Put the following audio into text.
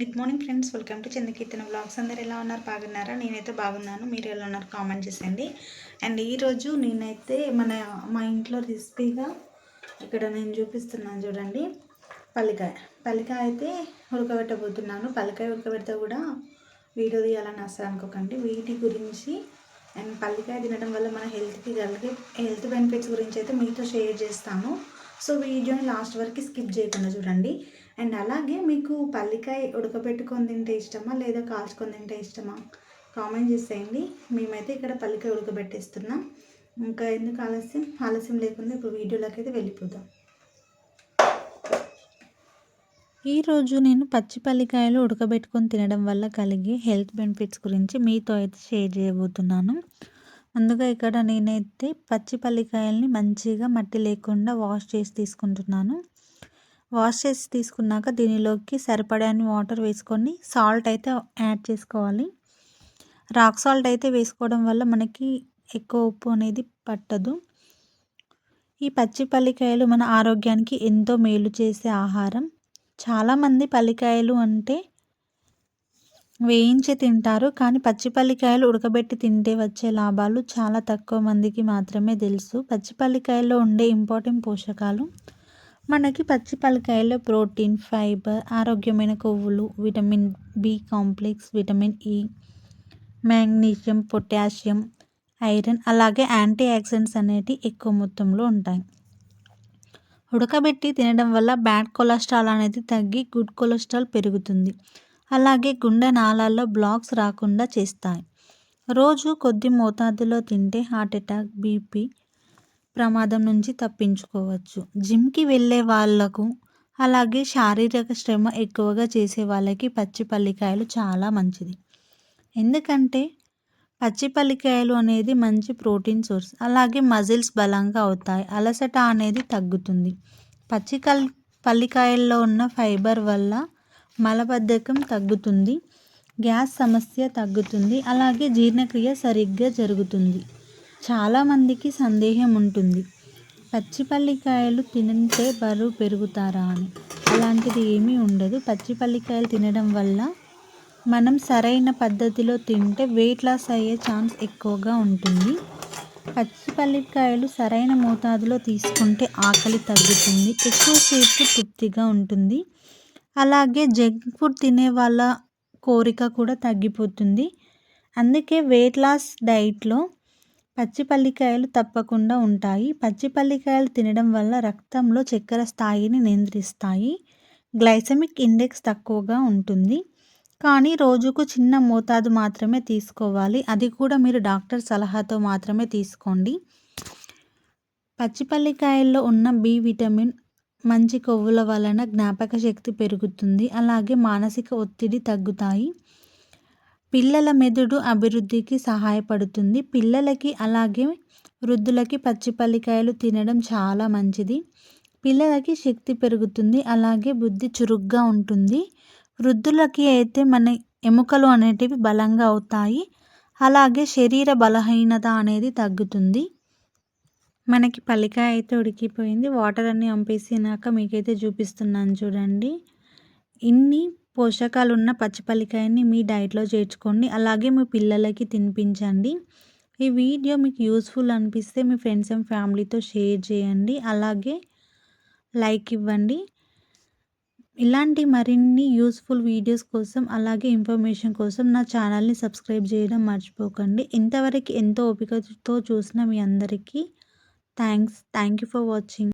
Good morning friends welcome to Chandrakeerthana blogs అందరు ఎలా ఉన్నారు? బాగున్నారా? నేనైతే బాగున్నాను. మీరు ఎలా ఉన్నారు? కామెంట్ చేసేయండి. అండ్ ఈరోజు నేనైతే మన మా ఇంట్లో రెసిపీగా ఇక్కడ నేను చూపిస్తున్నాను చూడండి. పల్లికాయ. పల్లికాయ అయితే ఉడకబెట్టబోతున్నాను. పల్లికాయ ఉడకబెడితే కూడా వీడియో తీయాలని అసలు అనుకోకండి. వీటి గురించి అండ్ పల్లికాయ తినడం వల్ల మన హెల్త్కి కలిగే హెల్త్ బెనిఫిట్స్ గురించి అయితే మీతో షేర్ చేస్తాను. సో వీడియోని లాస్ట్ వరకు స్కిప్ చేయకుండా చూడండి. అండ్ అలాగే మీకు పల్లికాయ ఉడకబెట్టుకొని తింటే ఇష్టమా? లేదా కాల్చుకొని తింటే ఇష్టమా? కామెంట్ చేసేయండి. మేమైతే ఇక్కడ పల్లికాయ ఉడకబెట్టేస్తున్నాం. ఇంకా ఎందుకు ఆలస్యం? ఆలస్యం లేకుండా ఇప్పుడు వీడియోలోకి అయితే వెళ్ళిపోదాం. ఈరోజు నేను పచ్చి పల్లికాయలు ఉడకబెట్టుకొని తినడం వల్ల కలిగే హెల్త్ బెనిఫిట్స్ గురించి మీతో అయితే షేర్ చేయబోతున్నాను. ముందుగా ఇక్కడ నేనైతే పచ్చి పల్లికాయల్ని మంచిగా మట్టి లేకుండా వాష్ చేసి తీసుకుంటున్నాను. వాష్ చేసి తీసుకున్నాక దీనిలోకి సరిపడాని వాటర్ వేసుకొని సాల్ట్ అయితే యాడ్ చేసుకోవాలి. రాక్ సాల్ట్ అయితే వేసుకోవడం వల్ల మనకి ఎక్కువ ఉప్పు అనేది పట్టదు. ఈ పచ్చి పల్లికాయలు మన ఆరోగ్యానికి ఎంతో మేలు చేసే ఆహారం. చాలామంది పల్లికాయలు అంటే వేయించి తింటారు కానీ పచ్చి పల్లికాయలు ఉడకబెట్టి తింటే వచ్చే లాభాలు చాలా తక్కువ మందికి మాత్రమే తెలుసు. పచ్చి పల్లికాయల్లో ఉండే ఇంపార్టెంట్ పోషకాలు మనకి పచ్చి పలకాయలో ప్రోటీన్ ఫైబర్ ఆరోగ్యమైన కొవ్వులు vitamin B complex vitamin E magnesium potassium iron అలాగే యాంటీ ఆక్సిడెంట్స్ అనేవి ఎక్కువ మొత్తంలో ఉంటాయి. ఉడకబెట్టి తినడం వల్ల బ్యాడ్ కొలెస్ట్రాల్ అనేది తగ్గి గుడ్ కొలెస్ట్రాల్ పెరుగుతుంది. అలాగే గుండె నాళాల్లో బ్లాక్స్ రాకుండా చేస్తాయి. రోజు కొద్ది మోతాదులో తింటే హార్ట్ అటాక్ బీపీ ప్రమాదం నుంచి తప్పించుకోవచ్చు. జిమ్కి వెళ్ళే వాళ్ళకు అలాగే శారీరక శ్రమ ఎక్కువగా చేసే వాళ్ళకి పచ్చి పల్లికాయలు చాలా మంచిది. ఎందుకంటే పచ్చి పల్లికాయలు అనేది మంచి ప్రోటీన్ సోర్స్. అలాగే మజిల్స్ బలంగా అవుతాయి. అలసట అనేది తగ్గుతుంది. పచ్చి కల్ పల్లికాయల్లో ఉన్న ఫైబర్ వల్ల మలబద్ధకం తగ్గుతుంది. గ్యాస్ సమస్య తగ్గుతుంది. అలాగే జీర్ణక్రియ సరిగ్గా జరుగుతుంది. చాలామందికి సందేహం ఉంటుంది పచ్చిపల్లికాయలు తింటే బరువు పెరుగుతారా అని. అలాంటిది ఏమీ ఉండదు. పచ్చిపల్లికాయలు తినడం వల్ల మనం సరైన పద్ధతిలో తింటే వెయిట్ లాస్ అయ్యే ఛాన్స్ ఎక్కువగా ఉంటుంది. పచ్చిపల్లికాయలు సరైన మోతాదులో తీసుకుంటే ఆకలి తగ్గుతుంది. ఎక్కువసేపు తృప్తిగా ఉంటుంది. అలాగే జంక్ ఫుడ్ తినే వాళ్ళ కోరిక కూడా తగ్గిపోతుంది. అందుకే వెయిట్ లాస్ డైట్లో పచ్చిపల్లికాయలు తప్పకుండా ఉంటాయి. పచ్చిపల్లికాయలు తినడం వల్ల రక్తంలో చక్కెర స్థాయిని నియంత్రిస్తాయి. గ్లైసమిక్ ఇండెక్స్ తక్కువగా ఉంటుంది. కానీ రోజుకు చిన్న మోతాదు మాత్రమే తీసుకోవాలి. అది కూడా మీరు డాక్టర్ సలహాతో మాత్రమే తీసుకోండి. పచ్చిపల్లికాయల్లో ఉన్న బి విటమిన్ మంచి కొవ్వుల వలన జ్ఞాపక శక్తి పెరుగుతుంది. అలాగే మానసిక ఒత్తిడి తగ్గుతాయి. పిల్లల మెదడు అభివృద్ధికి సహాయపడుతుంది. పిల్లలకి అలాగే వృద్ధులకి పచ్చి పల్లికాయలు తినడం చాలా మంచిది. పిల్లలకి శక్తి పెరుగుతుంది. అలాగే బుద్ధి చురుగ్గా ఉంటుంది. వృద్ధులకి అయితే మన ఎముకలు అనేటివి బలంగా అవుతాయి. అలాగే శరీర బలహీనత అనేది తగ్గుతుంది. మనకి పల్లికాయ అయితే ఉడికిపోయింది. వాటర్ అన్నీ పంపేసినాక మీకైతే చూపిస్తున్నాను చూడండి. ఇన్ని పోషకాలు ఉన్న పచ్చిపల్లికాయని మీ డైట్లో చేర్చుకోండి. అలాగే మీ పిల్లలకి తినిపించండి. ఈ వీడియో మీకు యూస్ఫుల్ అనిపిస్తే మీ ఫ్రెండ్స్ అండ్ ఫ్యామిలీతో షేర్ చేయండి. అలాగే లైక్ ఇవ్వండి. ఇలాంటి మరిన్ని యూస్ఫుల్ వీడియోస్ కోసం అలాగే ఇన్ఫర్మేషన్ కోసం నా ఛానల్ని సబ్స్క్రైబ్ చేయడం మర్చిపోకండి. ఇంతవరకు ఎంతో ఓపికతో చూసిన మీ అందరికీ thanks. Thank you for watching.